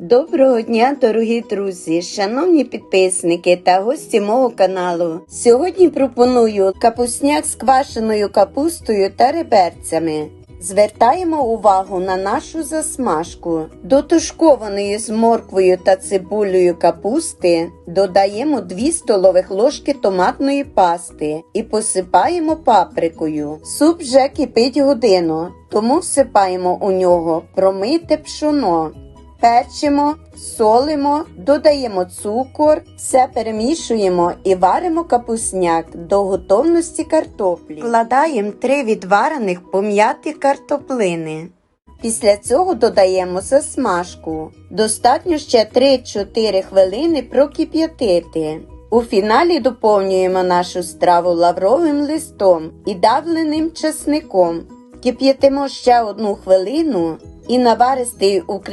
Доброго дня, дорогі друзі, шановні підписники та гості мого каналу. Сьогодні пропоную капусняк з квашеною капустою та реберцями. Звертаємо увагу на нашу засмажку. До тушкованої з морквою та цибулею капусти додаємо 2 столових ложки томатної пасти і посипаємо паприкою. Суп вже кипить годину, тому всипаємо у нього промите пшоно. Печимо, солимо, додаємо цукор, все перемішуємо і варимо капусняк до готовності картоплі. Вкладаємо три відварених пом'яті картоплини. Після цього додаємо засмажку. Достатньо ще 3-4 хвилини прокип'ятити. У фіналі доповнюємо нашу страву лавровим листом і давленим часником. Кип'ятимо ще одну хвилину і наваристий український